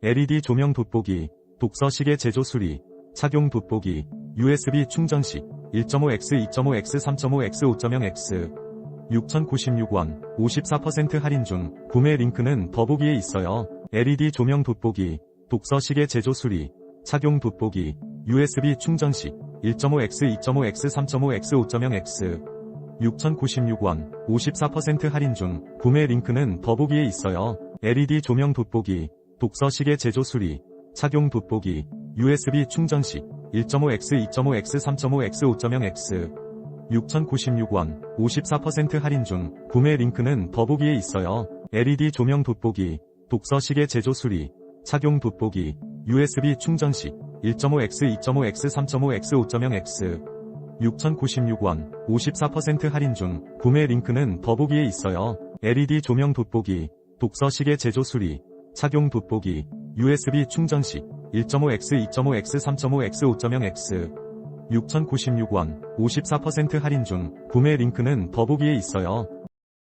LED 조명 돋보기, 독서 시계 제조 수리, 착용 돋보기, USB 충전식, 1.5X, 2.5X, 3.5X, 5.0X. 6,096원, 54% 할인 중, 구매 링크는 더보기에 있어요. LED 조명 돋보기, 독서 시계 제조 수리, 착용 돋보기, USB 충전식, 1.5X, 2.5X, 3.5X, 5.0X. 6,096원, 54% 할인 중, 구매 링크는 더보기에 있어요. LED 조명 돋보기, 독서 시계 제조 수리, 착용 돋보기, USB 충전식, 1.5X, 2.5X, 3.5X, 5.0X. 6,096원, 54% 할인 중, 구매 링크는 더보기에 있어요. LED 조명 돋보기, 독서 시계 제조 수리, 착용 돋보기, USB 충전식, 1.5X, 2.5X, 3.5X, 5.0X. 6,096원, 54% 할인 중, 구매 링크는 더보기에 있어요. LED 조명 돋보기, 독서 시계 제조 수리, 착용 돋보기, USB 충전식, 1.5X, 2.5X, 3.5X, 5.0X. 6,096원, 54% 할인 중, 구매 링크는 더보기에 있어요.